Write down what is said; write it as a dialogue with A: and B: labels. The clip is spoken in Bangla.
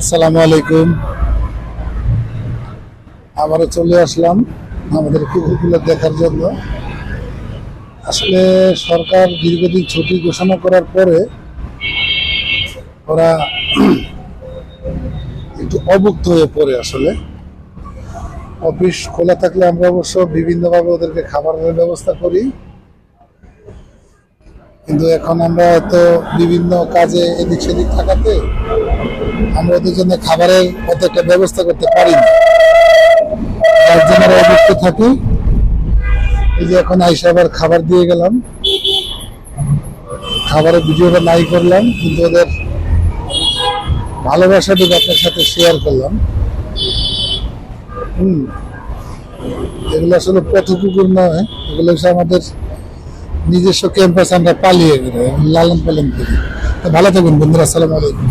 A: আসসালামু আলাইকুম। আবারও চলে আসলাম আমাদের কুকুরগুলো দেখার জন্য। আসলে সরকার দীর্ঘদিন ছুটি ঘোষণা করার পরে ওরা একটু অভুক্ত হয়ে পড়ে আসলে। অফিস খোলা থাকলে আমরা অবশ্য বিভিন্নভাবে ওদেরকে খাবারের ব্যবস্থা করি। কিন্তু এখন আমরা হয়তো বিভিন্ন কাজে এদিক সেদিক থাকাতে আমরা ওদের জন্য খাবারের মতো একটা ব্যবস্থা করতে পারি থাকি। এই যে এখন আইসা আবার খাবার দিয়ে গেলাম। খাবারের ভিডিওটা নাই করলাম, কিন্তু ওদের ভালোবাসাটুকু আপনার সাথে শেয়ার করলাম। হুম। এগুলো আসলে পথ কুকুর নয়, এগুলো হচ্ছে আমাদের নিজস্ব ক্যাম্পাস আমরা পালিয়ে লালন পালন করি। ভালো থাকুন বন্ধুরা, আসসালামু আলাইকুম।